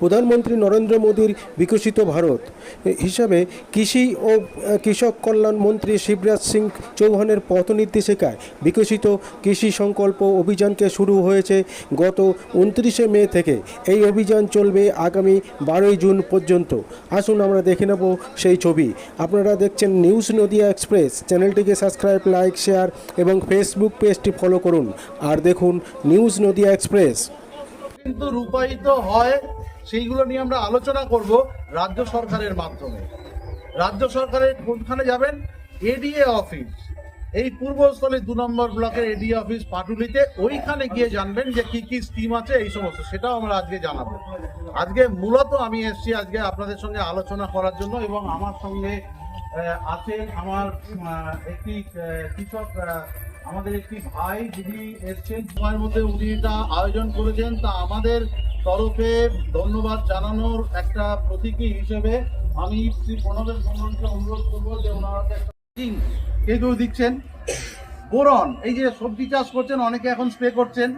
প্রধানমন্ত্রী নরেন্দ্র মোদীর বিকশিত ভারত। হিসাবে কৃষি ও কৃষক কল্যাণ মন্ত্রী শিবরাজ সিং চৌহানের পথ নির্দেশিকায় বিকশিত কৃষি সংকল্প অভিযানকে শুরু হয়েছে গত উনত্রিশে মে থেকে। এই অভিযান চলবে আগামী বারোই জুন পর্যন্ত। আসুন আমরা দেখে নেব সেই ছবি। আপনারা দেখছেন নিউজ নদিয়া এক্সপ্রেস। চ্যানেলটিকে সাবস্ক্রাইব, লাইক, শেয়ার এবং ফেসবুক পেজটি ফলো করুন। আর দেখুন নিউজ নদিয়া এক্সপ্রেস। কিন্তু রূপায়িত হয় সেইগুলো নিয়ে আমরা আলোচনা করব রাজ্য সরকারের মাধ্যমে। রাজ্য সরকারের কোনখানে যাবেন? এডিএ অফিস এই পূর্বস্থলী দু নম্বর ব্লকের এডিএ অফিস পাটুলিতে। ওইখানে গিয়ে জানবেন যে কি কি স্কিম আছে, এই সমস্ত। সেটাও আমরা আজকে জানাব। আজকে মূলত আমি এসেছি আজকে আপনাদের সঙ্গে আলোচনা করার জন্য এবং আমার সঙ্গে আছেন আমার একটি কৃষক আমাদের একটি ভাই যিনি এসছেন সময়ের মধ্যে উনি এটা আয়োজন করেছেন। তা আমাদের তরফে ধন্যবাদ জানানোর একটা প্রতীকী হিসেবে আমি শ্রী প্রণবের মন্ডলকে অনুরোধ করব যে ওনারা একটা কে কেউ দিচ্ছেন? বোরন, এই যে সবজি চাষ করছেন, অনেকে এখন স্প্রে করছেন।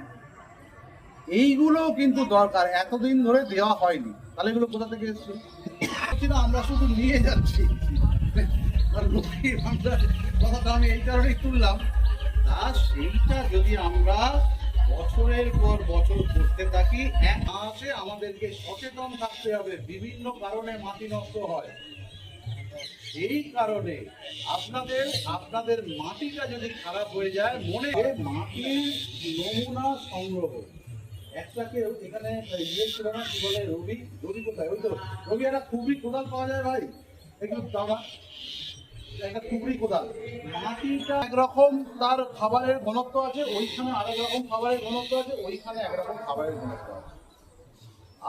এইগুলো কিন্তু দরকার, এতদিন ধরে দেওয়া হয়নি। তাহলে এগুলো কোথা থেকে এসছে? আমরা শুধু নিয়ে যাচ্ছি। কথাটা আমি এই কারণেই তুললাম। তা সেইটা যদি আমরা বছরের পর বছর করতে থাকি, এক মাসে আমাদেরকে সচেতন থাকতে হবে, বিভিন্ন কারণে মাটি নষ্ট হয়। এই কারণে আপনাদের আপনাদের মাটিটা যদি খারাপ হয়ে যায়, মনে মাটির নমুনা সংগ্রহ। একটা কেউ এখানে ইয়ে না, কি বলে, রবি রবি কোথায়? ওই তো, রবি, একটা খুবই কোদাল পাওয়া যায় ভাই। একটু একটা টুকরি কোদাল। মাটিটা একরকম তার খাবারের ঘনত্ব আছে, ওইখানে আরেক রকম খাবারের ঘনত্ব আছে, ওইখানে একরকম খাবারের ঘনত্ব আছে।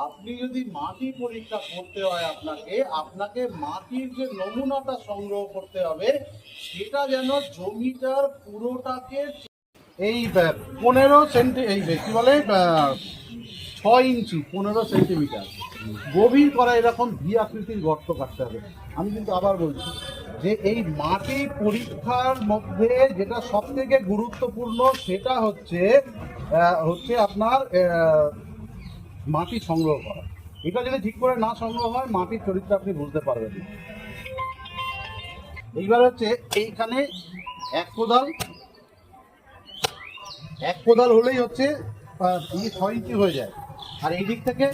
আপনি যদি মাটি পরীক্ষা করতে হয় আপনাকে আপনাকে মাটির যে নমুনাটা সংগ্রহ করতে হবে, সেটা যেন জমিটার পুরোটাকে এই পনেরো সেন্টি, এই কি বলে ছয় ইঞ্চি, পনেরো সেন্টিমিটার। গভীর করা এরকম ভি আকৃতির গর্ত কাটতে হবে। আমি কিন্তু আবার বলছি যে এই মাটি পরীক্ষার মধ্যে যেটা সব থেকে গুরুত্বপূর্ণ সেটা হচ্ছে হচ্ছে আপনার মাটি সংগ্রহ করা। এটা যদি ঠিক করে না সংগ্রহ হয়, মাটির চরিত্র আপনি বুঝতে পারবেন এইবার হচ্ছে এইখানে এক কোদাল এক কোদাল হলেই হচ্ছে ছয় ইঞ্চি হয়ে যায়। আর এই দিক থেকে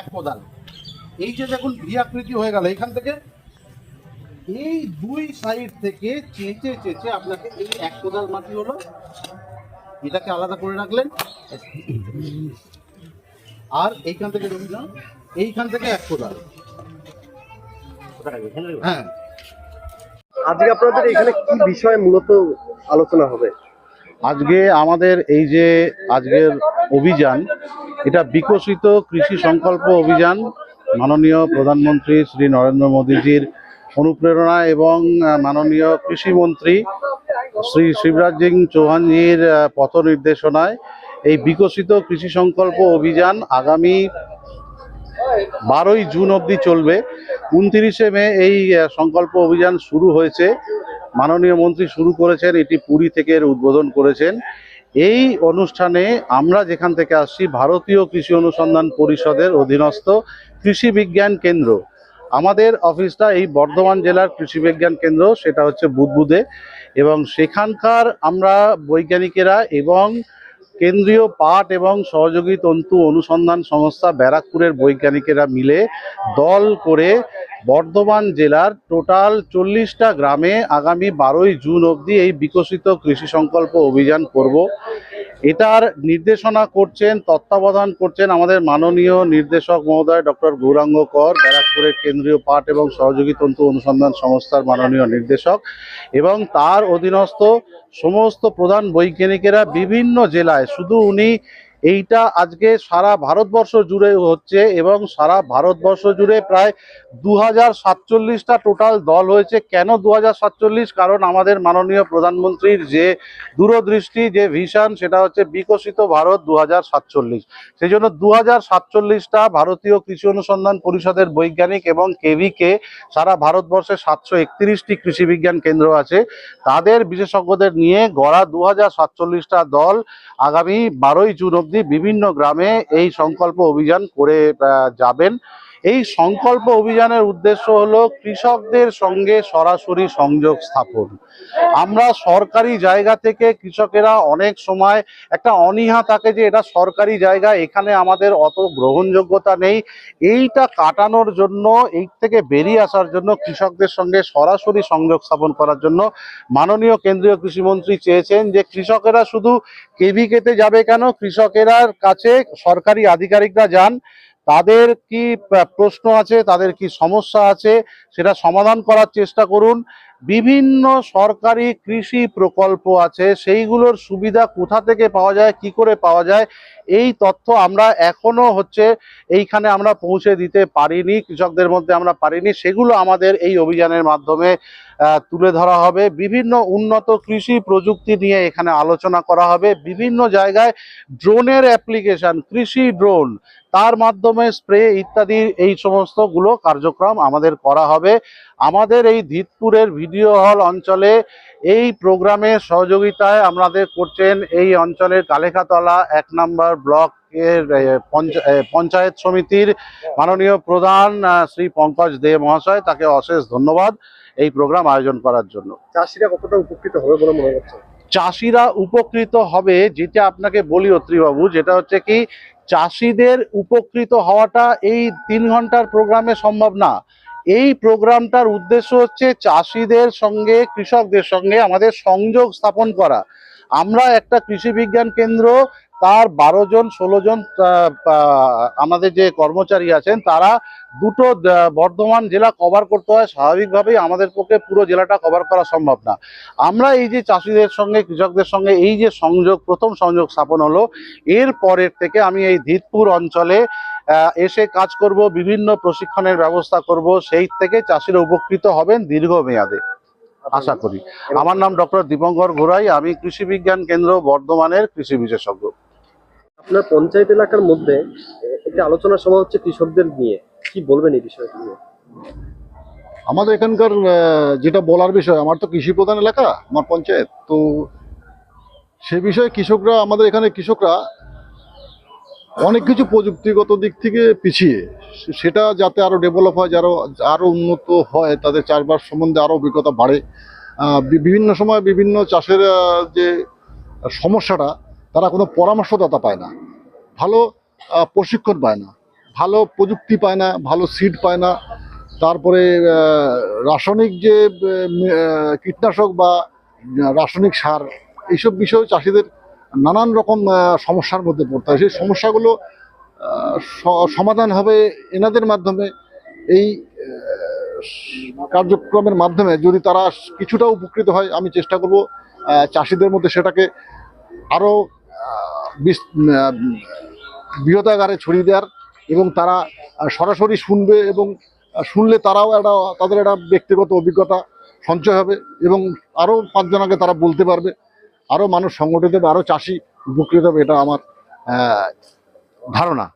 এক কোদাল। এই যে দেখুন ভি আকৃতি হয়ে গেল। এখান থেকে এই দুই সাইড থেকে চেঁচে চেঁচে আপনাকে এই এক কোদাল মাটি হলো। এটাকে আলাদা করে রাখলেন। আর এইখান থেকে এইখান থেকে এক কোদাল। হ্যাঁ। আজকে আপনাদের এখানে কি বিষয়ে মূলত আলোচনা হবে? আজকে আমাদের এই যে আজকের অভিযান এটা বিকশিত কৃষি সংকল্প অভিযান। মাননীয় প্রধানমন্ত্রী শ্রী নরেন্দ্র মোদীজির অনুপ্রেরণা এবং মাননীয় কৃষিমন্ত্রী শ্রী শিবরাজ সিং চৌহানজির পথ নির্দেশনায় এই বিকশিত কৃষি সংকল্প অভিযান আগামী বারোই জুন অবধি চলবে। উনত্রিশে মে এই সংকল্প অভিযান শুরু হয়েছে। মাননীয় মন্ত্রী শুরু করেছেন, এটি পুরী থেকে উদ্বোধন করেছেন। এই অনুষ্ঠানে আমরা যেখান থেকে আসছি, ভারতীয় কৃষি অনুসন্ধান পরিষদের অধীনস্থ কৃষি বিজ্ঞান কেন্দ্র। আমাদের অফিসটা এই বর্ধমান জেলার কৃষি বিজ্ঞান কেন্দ্র, সেটা হচ্ছে বুদবুদে। এবং সেখানকার আমরা বৈজ্ঞানিকেরা এবং কেন্দ্রীয় পাট এবং সহযোগী তন্তু অনুসন্ধান সংস্থা ব্যারাকপুরের বৈজ্ঞানিকেরা মিলে দল করে বর্ধমান জেলার টোটাল চল্লিশটা গ্রামে আগামী বারোই জুন অবধি এই বিকশিত কৃষি সংকল্প অভিযান করব। এটার নির্দেশনা করছেন, তত্ত্বাবধান করছেন আমাদের মাননীয় নির্দেশক মহোদয় ডক্টর গৌরাঙ্গ কর, ব্যারাকপুরের কেন্দ্রীয় পাট এবং সহযোগী তন্তু অনুসন্ধান সংস্থার মাননীয় নির্দেশক এবং তার অধীনস্থ সমস্ত প্রধান বৈজ্ঞানিকেরা বিভিন্ন জেলায়, শুধু উনি এইটা আজকে সারা ভারতবর্ষ জুড়ে হচ্ছে এবং সারা ভারতবর্ষ জুড়ে প্রায় দু হাজার সাতচল্লিশটা টোটাল দল হয়েছে। কেন দু হাজার সাতচল্লিশ? কারণ আমাদের মাননীয় প্রধানমন্ত্রীর যে দূরদৃষ্টি, যে ভিশন, সেটা হচ্ছে বিকশিত ভারত দু হাজার সাতচল্লিশ। সেই জন্য দু হাজার সাতচল্লিশটা ভারতীয় কৃষি অনুসন্ধান পরিষদের বৈজ্ঞানিক এবং কেভিকে সারা ভারতবর্ষে সাতশো একত্রিশটি কৃষি বিজ্ঞান কেন্দ্র আছে। তাদের বিশেষজ্ঞদের নিয়ে গড়া দু হাজার সাতচল্লিশটা দল আগামী বারোই জুন অবধি বিভিন্ন গ্রামে এই সংকল্প অভিযান করে যাবেন। এই সংকল্প অভিযানের উদ্দেশ্য হলো কৃষকদের সঙ্গে সরাসরি সংযোগ স্থাপন। আমরা সরকারি জায়গা থেকে কৃষকেরা অনেক সময় একটা অনীহা থাকে যে এটা সরকারি জায়গা, এখানে আমাদের অত গ্রহণযোগ্যতা নেই। এইটা কাটানোর জন্য, এই থেকে বেরিয়ে আসার জন্য, কৃষকদের সঙ্গে সরাসরি সংযোগ স্থাপন করার জন্য মাননীয় কেন্দ্রীয় কৃষিমন্ত্রী চেয়েছেন যে কৃষকেরা শুধু কেভিকেতে যাবে কেন কৃষকেরা কাছে সরকারি আধিকারিকরা যান। তাদের কি প্রশ্ন আছে তাদের কি সমস্যা আছে সেটা সমাধান করার চেষ্টা করুন। বিভিন্ন সরকারি কৃষি প্রকল্প আছে, সেইগুলোর সুবিধা কোথা থেকে পাওয়া যায়, কি করে পাওয়া যায়, এই তথ্য আমরা এখনও হচ্ছে এইখানে আমরা পৌঁছে দিতে পারিনি, কৃষকদের মধ্যে আমরা পারিনি, সেগুলো আমাদের এই অভিযানের মাধ্যমে তুলে ধরা হবে। বিভিন্ন উন্নত কৃষি প্রযুক্তি নিয়ে এখানে আলোচনা করা হবে। বিভিন্ন জায়গায় ড্রোনের অ্যাপ্লিকেশন, কৃষি ড্রোন, তার মাধ্যমে স্প্রে ইত্যাদি, এই সমস্তগুলো কার্যক্রম আমাদের করা হবে। আমাদের এই ধিতপুরের ভিডিও হল অঞ্চলে এই প্রোগ্রামের সহযোগিতায় আমাদের করছেন এই অঞ্চলের কালেখাতলা এক নম্বর ব্লকের এ, পঞ্চ- এ, পঞ্চায়েত সমিতির মাননীয় প্রধান শ্রী পঙ্কজ দে মহাশয় তাকে অশেষ ধন্যবাদ এই প্রোগ্রাম আয়োজন করার জন্য। চাষিরা কতটা উপকৃত হবে বলে মনে হচ্ছে? চাষিরা উপকৃত হবে যেটা আপনাকে বলি অত্রিবাবু যেটা হচ্ছে কি চাষিদের উপকৃত হওয়াটা এই তিন ঘণ্টার প্রোগ্রামে সম্ভব না। এই প্রোগ্রামটার উদ্দেশ্য হচ্ছে চাষিদের সঙ্গে, কৃষকদের সঙ্গে আমাদের সংযোগ স্থাপন করা। আমরা একটা কৃষি বিজ্ঞান কেন্দ্র, তার বারো জন, ষোলো জন আমাদের যে কর্মচারী আছেন, তারা দুটো বর্ধমান জেলা কভার করতে হয়। স্বাভাবিকভাবেই আমাদের পক্ষে পুরো জেলাটা কভার করা সম্ভব না। আমরা এই যে চাষিদের সঙ্গে, কৃষকদের সঙ্গে এই যে সংযোগ, প্রথম সংযোগ স্থাপন হলো, এর পরের থেকে আমি এই ধিতপুর অঞ্চলে এসে কাজ করব বিভিন্ন প্রশিক্ষণের ব্যবস্থা করব সেই থেকে চাষিরা উপকৃত হবেন দীর্ঘমেয়াদে। আশা করি। আমার নাম ডক্টর দীপঙ্কর ঘোড়াই আমি কৃষি বিজ্ঞান কেন্দ্র বর্ধমানের কৃষি বিশেষজ্ঞ। আপনার পঞ্চায়েত এলাকার মধ্যে একটি আলোচনা সভা হচ্ছে কৃষকদের নিয়ে। কি বলবেন এই বিষয়টি নিয়ে? আমাদের এখানকার যেটা বলার বিষয় আমার তো কৃষি প্রধান এলাকা আমার পঞ্চায়েত। তো সে বিষয়ে কৃষকরা আমাদের এখানে কৃষকরা অনেক কিছু প্রযুক্তিগত দিক থেকে পিছিয়ে। সেটা যাতে আরও ডেভেলপ হয়, যারা আরও উন্নত হয়, তাদের চাষবাস সম্বন্ধে আরও অভিজ্ঞতা বাড়ে। বিভিন্ন সময় বিভিন্ন চাষের যে সমস্যাটা, তারা কোনো পরামর্শদাতা পায় না। ভালো প্রশিক্ষণ পায় না। ভালো প্রযুক্তি পায় না, ভালো সিড পায় না। তারপরে রাসায়নিক যে কীটনাশক বা রাসায়নিক সার, এইসব বিষয়ে চাষিদের নানান রকম সমস্যার মধ্যে পড়তে হয়। সেই সমস্যাগুলো সমাধান হবে এনাদের মাধ্যমে। এই কার্যক্রমের মাধ্যমে যদি তারা কিছুটা উপকৃত হয়, আমি চেষ্টা করব চাষিদের মধ্যে সেটাকে আরও বৃহতাকারে ছড়িয়ে দেওয়ার এবং তারা সরাসরি শুনবে এবং শুনলে তারাও একটা, তাদের একটা ব্যক্তিগত অভিজ্ঞতা সঞ্চয় হবে এবং আরও পাঁচজনকে তারা বলতে পারবে। আরও মানুষ সংগঠিত হবে আরও চাষি উপকৃত হবে এটা আমার ধারণা।